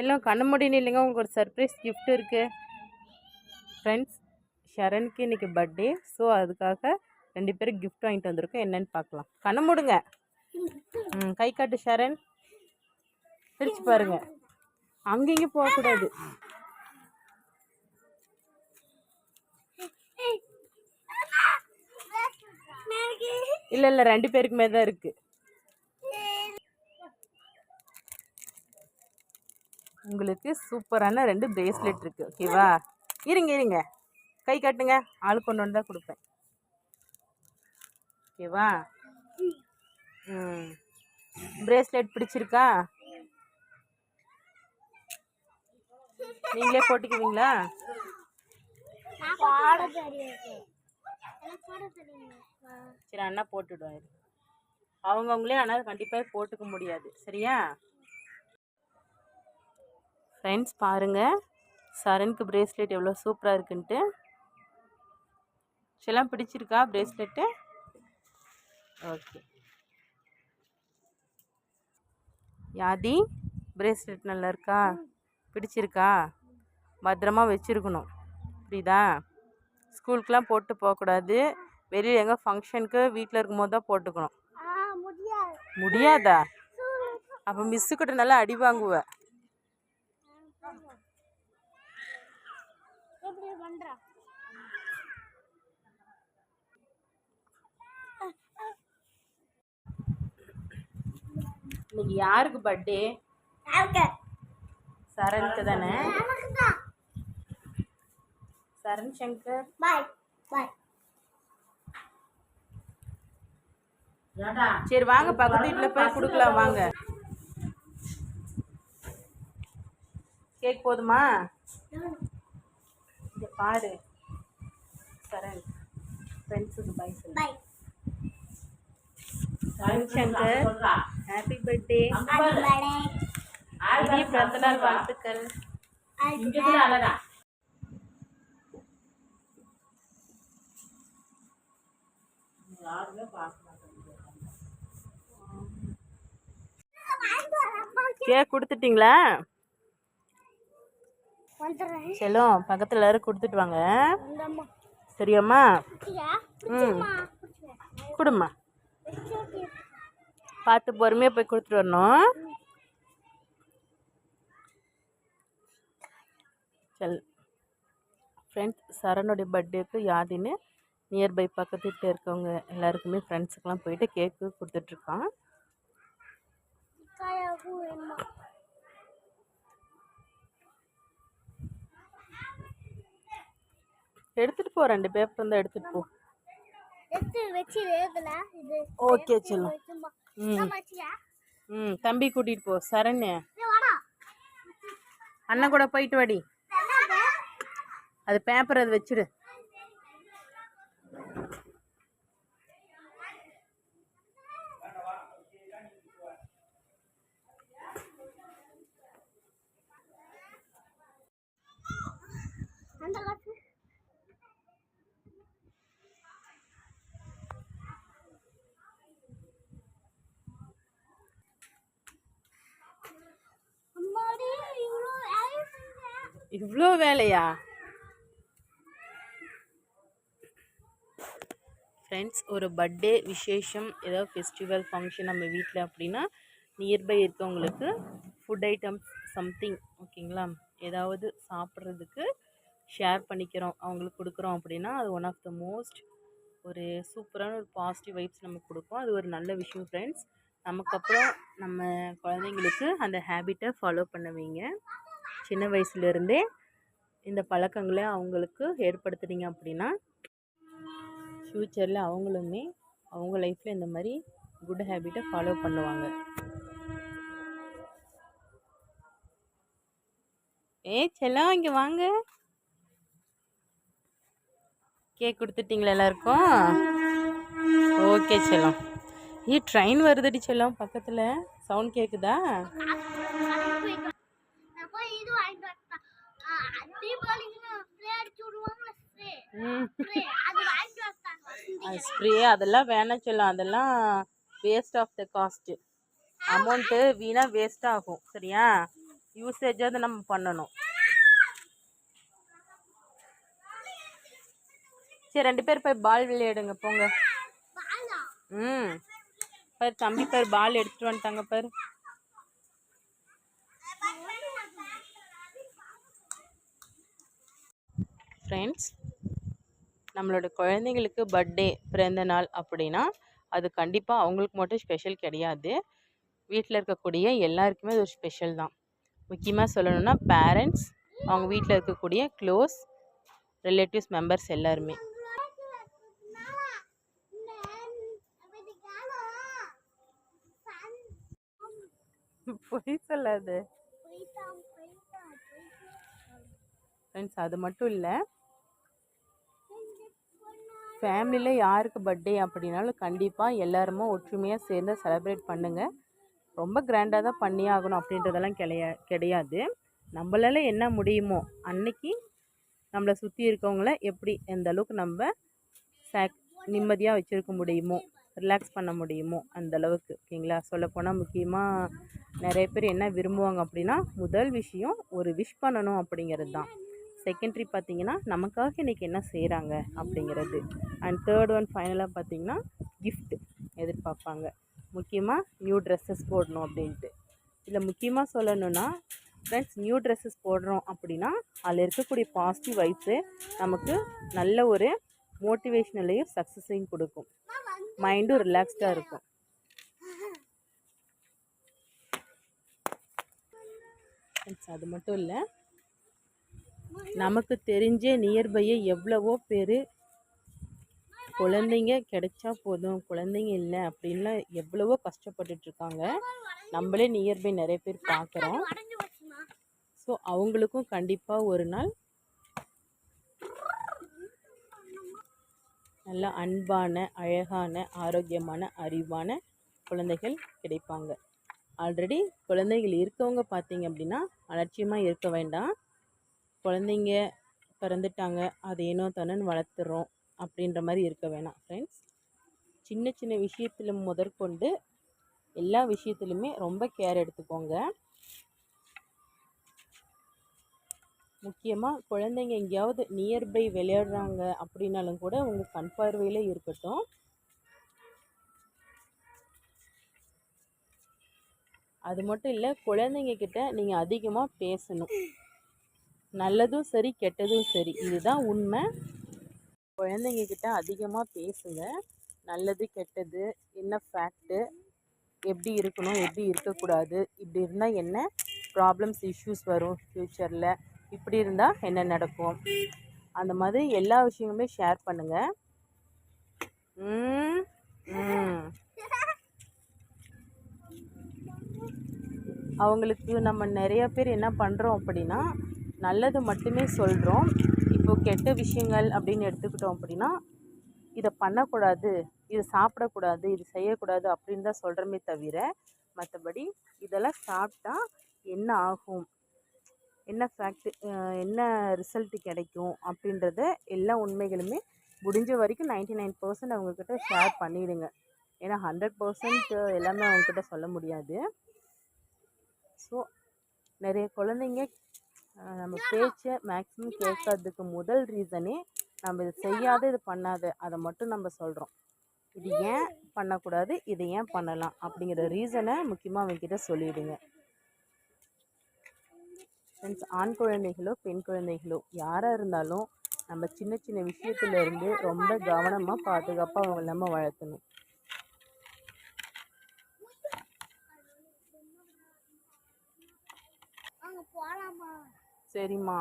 எல்லாம் கண்ண முடியும் இல்லைங்க உங்களுக்கு ஒரு சர்ப்ரைஸ் கிஃப்ட் இருக்குது ஃப்ரெண்ட்ஸ் ஷரனுக்கு இன்னைக்கு பர்த்டே ஸோ அதுக்காக ரெண்டு பேரும் கிஃப்ட் வாங்கிட்டு வந்திருக்கோம் என்னென்னு பார்க்கலாம் கண்ண முடுங்க ம் கை காட்டு ஷரண் பிரித்து பாருங்க அங்கேயும் போகக்கூடாது இல்லை இல்லை ரெண்டு பேருக்குமே தான் இருக்குது உங்களுக்கு சூப்பரான ரெண்டு பிரேஸ்லெட் இருக்கு ஓகேவா இருங்க இருங்க. கை காட்டுங்க. ஆள் கொண்டு வந்து தான் கொடுப்பேன். ஓகேவா ம். பிரேஸ்லெட் பிடிச்சிருக்கா? நீங்களே போட்டுக்குவீங்களா? சரி அண்ணா போட்டுடுவாரு. அவங்கவுங்களே ஆனால் கண்டிப்பாக போட்டுக்க முடியாது. சரியா? ஃப்ரெண்ட்ஸ் பாருங்கள் சரணுக்கு பிரேஸ்லெட் எவ்வளோ சூப்பராக இருக்குன்ட்டு. செல்லாம் பிடிச்சிருக்கா பிரேஸ்லெட்டு ஓகே யாதி பிரேஸ்லெட் நல்லா இருக்கா? பிடிச்சிருக்கா? பத்திரமா வச்சுருக்கணும். புரியுதா? ஸ்கூலுக்குலாம் போட்டு போகக்கூடாது. வெளியில் எங்கே ஃபங்க்ஷனுக்கு வீட்டில் இருக்கும்போது தான் போட்டுக்கணும். முடியாது. அப்போ மிஸ்ஸுக்கிட்ட நல்லா அடி வாங்குவ. எப்படி பண்றா இன்னைக்கு யாருக்கு பர்த்டே சரணுக்கு தான்? சரண் சங்கர். பாய் பாய். சரி வாங்க பக்கத்து வீட்டில் போய் கொடுக்கலாம் வாங்க. கேக் போதுமா? இங்க பாரு. சரண் ஃப்ரெண்ட்ஸுக்கு பாய் சொல்லு. Bye Saran Shankar happy birthday இனிய பிறந்தநாள் வாழ்த்துக்கள். அழகா கேக் கொடுத்துட்டீங்களா? செல்லம் பக்கத்தில் எல்லாரும் கொடுத்துட்டு வாங்க. சரியாம்மா? ம். கொடுமா பார்த்து பொறுமையாக போய் கொடுத்துட்டு வரணும். சல் ஃப்ரெண்ட்ஸ் சரணுடைய பர்த்டேக்கு யாதின்னு நியர்பை பக்கத்து வீட்டில் இருக்கவங்க எல்லாருக்குமே ஃப்ரெண்ட்ஸுக்கெலாம் போயிட்டு கேக்கு கொடுத்துட்ருக்கான் எடுத்துகிட்டு போ ரெண்டு பேப்பர் இருந்தால் எடுத்துகிட்டு போ. ஓகே செல்லம். ம். ம் தம்பி கூட்டிகிட்டு போ சரண்யா வாடா. அண்ணன் கூட போயிட்டு வாடி? அது பேப்பர் அது வச்சிடு. இவ்வளோ வேலையா? ஃப்ரெண்ட்ஸ் ஒரு பர்த்டே விசேஷம் ஏதாவது ஃபெஸ்டிவல் ஃபங்க்ஷன் நம்ம வீட்டில் அப்படின்னா நியர்பை இருக்கவங்களுக்கு ஃபுட் ஐட்டம்ஸ் சம்திங் ஓகேங்களா ஏதாவது சாப்பிட்றதுக்கு ஷேர் பண்ணிக்கிறோம் அவங்களுக்கு கொடுக்குறோம் அப்படின்னா அது ஒன் ஆஃப் த மோஸ்ட் ஒரு சூப்பரான ஒரு பாசிட்டிவ் வைப்ஸ் நமக்கு கொடுக்கும். அது ஒரு நல்ல விஷயம் ஃப்ரெண்ட்ஸ் நமக்கு அப்புறம் நம்ம குழந்தைங்களுக்கு அந்த ஹேபிட்டை ஃபாலோ பண்ணுவீங்க சின்ன வயசுலேருந்தே இந்த பழக்கங்களை அவங்களுக்கு ஏற்படுத்துனீங்க அப்படின்னா ஃப்யூச்சரில் அவங்களுமே அவங்க லைஃப்பில் இந்த மாதிரி குட் ஹேபிட்டை ஃபாலோ பண்ணுவாங்க. ஏ செல்லம் இங்கே வாங்க. கேக் கொடுத்துட்டிங்களா எல்லாருக்கும்? ஓகே செல்லம் ஏ ட்ரெயின் வருதுடி செல்லம் பக்கத்தில். சவுண்ட் கேட்குதா நான் போய் இது வாங்கிட்டு வரேன் தீபாவளிக்கு ஸ்ப்ரே அடிச்சு விடுவாங்களே ஸ்ப்ரே ம் ஸ்ப்ரே அது வாங்கிட்டு வரேன் அது ஸ்ப்ரே அதெல்லாம் வேணாம் செல்லம் அதெல்லாம் waste of the cost amount வீணாக வேஸ்ட் ஆகும் சரியா? யூசேஜாவது நம்ம பண்ணணும். சரி ரெண்டு பேர் போய் பால் விளையாடுங்க போங்க. ம். பாரு தம்பி பாரு பால் எடுத்துட்டு வந்துட்டாங்க பாரு. ஃப்ரெண்ட்ஸ் நம்மளோட குழந்தைங்களுக்கு பர்த்டே பிறந்த நாள் அப்படின்னா அது கண்டிப்பாக அவங்களுக்கு மட்டும் ஸ்பெஷல் கிடையாது. வீட்டில் இருக்கக்கூடிய எல்லாருக்குமே அது ஒரு ஸ்பெஷல் தான். முக்கியமாக சொல்லணும்னா பேரண்ட்ஸ் அவங்க வீட்டில் இருக்கக்கூடிய க்ளோஸ் ரிலேட்டிவ்ஸ் மெம்பர்ஸ் எல்லாருமே. பொய் சொல்லாது. ஃப்ரெண்ட்ஸ் அது மட்டும் இல்லை ஃபேமிலியில் யாருக்கு பர்த்டே அப்படின்னாலும் கண்டிப்பாக எல்லாருமே ஒற்றுமையாக சேர்ந்து செலப்ரேட் பண்ணுங்கள் ரொம்ப கிராண்டாக தான் பண்ணி ஆகணும் அப்படின்றதெல்லாம் கிடையா கிடையாது. நம்மளால என்ன முடியுமோ அன்னைக்கு நம்மளை சுற்றி இருக்கவங்கள எப்படி எந்த அளவுக்கு நம்ம சாக் நிம்மதியாக வச்சுருக்க முடியுமோ ரிலாக்ஸ் பண்ண முடியுமோ அந்த அளவுக்கு ஓகேங்களா? சொல்லப்போனால் முக்கியமாக நிறைய பேர் என்ன விரும்புவாங்க அப்படின்னா முதல் விஷயம் ஒரு விஷ் பண்ணணும் அப்படிங்கிறது தான். செகண்டரி பார்த்தீங்கன்னா நமக்காக இன்றைக்கி என்ன செய்கிறாங்க அப்படிங்கிறது. அண்ட் தேர்ட் ஒன் ஃபைனலாக பார்த்தீங்கன்னா கிஃப்ட் எதிர்பார்ப்பாங்க. முக்கியமாக நியூ ட்ரெஸ்ஸஸ் போடணும் அப்படின்ட்டு. இதில் முக்கியமாக சொல்லணும்னா ஃப்ரெண்ட்ஸ் நியூ ட்ரெஸ்ஸஸ் போடுறோம் அப்படின்னா அதில் இருக்கக்கூடிய பாசிட்டிவ் வைப்ஸு நமக்கு நல்ல ஒரு மோட்டிவேஷ்னலையும் சக்ஸஸையும் கொடுக்கும். மைண்டும் ரிலாக்ஸ்டாக இருக்கும். Friends, அது மட்டும் இல்லை நமக்கு தெரிஞ்ச நியர்பையே எவ்வளவோ பேர் குழந்தைங்க கிடைச்சா போதும் குழந்தைங்க இல்லை அப்படின்லாம் எவ்வளவோ கஷ்டப்பட்டுட்டு இருக்காங்க. நம்மளே நியர்பை நிறைய பேர் பார்க்குறோம். ஸோ அவங்களுக்கும் கண்டிப்பாக ஒரு நாள் நல்ல அன்பான அழகான ஆரோக்கியமான அறிவான குழந்தைகள் கிடைப்பாங்க. ஆல்ரெடி குழந்தைகள் இருக்கவங்க பார்த்தீங்க அப்படின்னா அலட்சியமாக இருக்க வேண்டாம். குழந்தைங்க பிறந்துட்டாங்க அதை ஏனோ தானோன்னு வளர்த்துறோம் அப்படின்ற மாதிரி இருக்க வேணாம் ஃப்ரெண்ட்ஸ் சின்ன சின்ன விஷயத்தில் முதற்கொண்டு எல்லா விஷயத்துலையுமே ரொம்ப கேர் எடுத்துக்கோங்க. முக்கியமாக குழந்தைங்க எங்கேயாவது நியர்பை விளையாடுறாங்க அப்படின்னாலும் கூட உங்கள் கண் பார்வையில் இருக்கட்டும். அது மட்டும் இல்லை குழந்தைங்க கிட்ட நீங்கள் அதிகமாக பேசணும். நல்லதும் சரி கெட்டதும் சரி. இதுதான் உண்மை. குழந்தைங்க கிட்ட அதிகமாக பேசுங்க. நல்லது கெட்டது என்ன ஃபேக்ட்டு எப்படி இருக்கணும் எப்படி இருக்கக்கூடாது இப்படி இருந்தால் என்ன ப்ராப்ளம்ஸ் இஷ்யூஸ் வரும் ஃப்யூச்சரில் இப்படி இருந்தால் என்ன நடக்கும்? அந்த மாதிரி எல்லா விஷயங்களுமே ஷேர் பண்ணுங்கள் அவங்களுக்கு நம்ம நிறைய பேர் என்ன பண்ணுறோம் அப்படின்னா நல்லது மட்டுமே சொல்கிறோம் இப்போ கெட்ட விஷயங்கள் அப்படின்னு எடுத்துக்கிட்டோம் அப்படின்னா இதை பண்ணக்கூடாது இது சாப்பிடக்கூடாது இது செய்யக்கூடாது அப்படின்னு தான் சொல்கிறோமே தவிர மற்றபடி இதெல்லாம் சாப்பிட்டா என்ன ஆகும்? என்ன ஃபேக்ட் என்ன ரிசல்ட் கிடைக்கும்? அப்படின்றத எல்லா உண்மைகளுமே முடிஞ்ச வரைக்கும் நைன்டி நைன் பர்சன்ட் அவங்கக்கிட்ட ஷேர் பண்ணிவிடுங்க ஏன்னா ஹண்ட்ரட் பர்சன்ட் எல்லாமே அவங்கக்கிட்ட சொல்ல முடியாது. ஸோ நிறைய குழந்தைங்க நம்ம பேச்சை மேக்ஸிமம் கேட்காததுக்கு முதல் ரீசனே நம்ம இது செய்யாத இது பண்ணாத அதை மட்டும் நம்ம சொல்கிறோம் இது ஏன் பண்ணக்கூடாது இது ஏன் பண்ணலாம் அப்படிங்கிற ரீசனை முக்கியமாக அவங்கக்கிட்ட சொல்லிவிடுங்க ஃப்ரெண்ட்ஸ் ஆண் குழந்தைகளோ பெண் குழந்தைகளோ யாராக இருந்தாலும் நம்ம சின்ன சின்ன விஷயத்துல இருந்து ரொம்ப கவனமாக பாதுகாப்பாக அவங்க நம்ம வளர்த்தணும் அங்க போலாமா? சரிம்மா.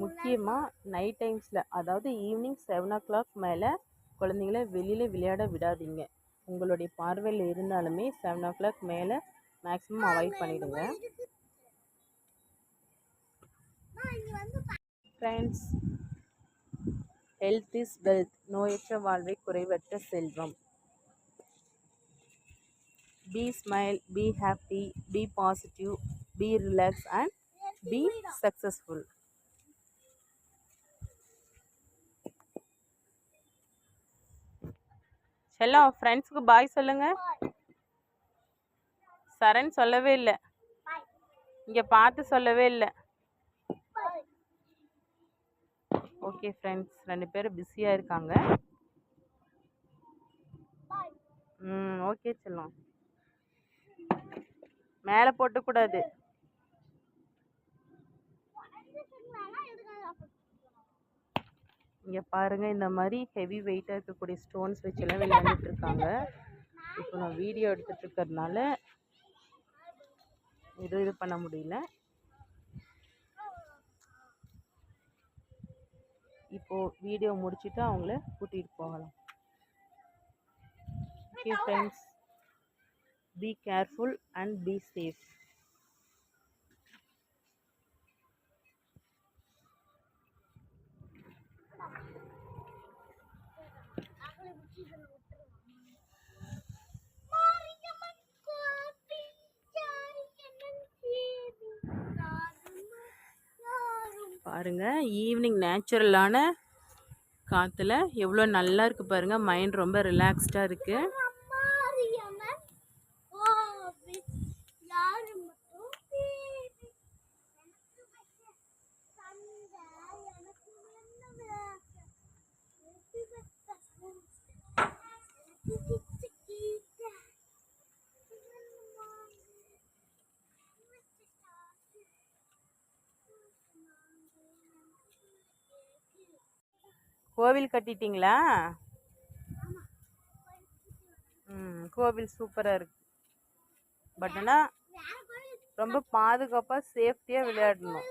முக்கியமாக நைட் டைம்ஸில் அதாவது ஈவினிங் செவன் ஓ கிளாக் மேலே குழந்தைங்கள வெளியில் விளையாட விடாதீங்க. உங்களுடைய பார்வையில் இருந்தாலுமே செவன் ஓ கிளாக் மேலே மேக்ஸிமம் அவாய்ட் வந்து ஃப்ரெண்ட்ஸ் ஹெல்த் இஸ் வெல்த் நோயற்ற வாழ்வை குறைவற்ற செல்வம். Be smile be happy be positive be relax and be successful செல்லம் ஃப்ரெண்ட்ஸுக்கு பாய் சொல்லுங்க. சரண் சொல்லவே இல்லை. இங்கே பார்த்து சொல்லவே இல்லை. ஓகே ஃப்ரெண்ட்ஸ் ரெண்டு பேரும் பிஸியாக இருக்காங்க. ம் ஓகே செல்லம். மேலே போட்டக்கூடாது இங்கே பாருங்க இந்த மாதிரி ஹெவி வெயிட்டாக இருக்கக்கூடிய ஸ்டோன்ஸ் வச்செல்லாம் விளையாண்டுட்டு இருக்காங்க. இப்போ நான் வீடியோ எடுத்துட்டு இருக்கிறதுனால எதுவும் இது பண்ண முடியல. இப்போ வீடியோ முடிச்சுட்டு அவங்கள கூட்டிகிட்டு போகலாம். Okay friends be careful and be safe பாருங்கள் ஈவினிங் நேச்சுரலான காற்றுல எவ்வளோ நல்லா இருக்குது பாருங்கள் மைண்ட் ரொம்ப ரிலாக்ஸ்டாக இருக்குது கோவில் கட்டிட்டீங்களா? ம் கோவில் சூப்பராக இருக்கு. பட் ஆனால் ரொம்ப பாதுகாப்பாக சேஃப்டியாக விளையாடணும்.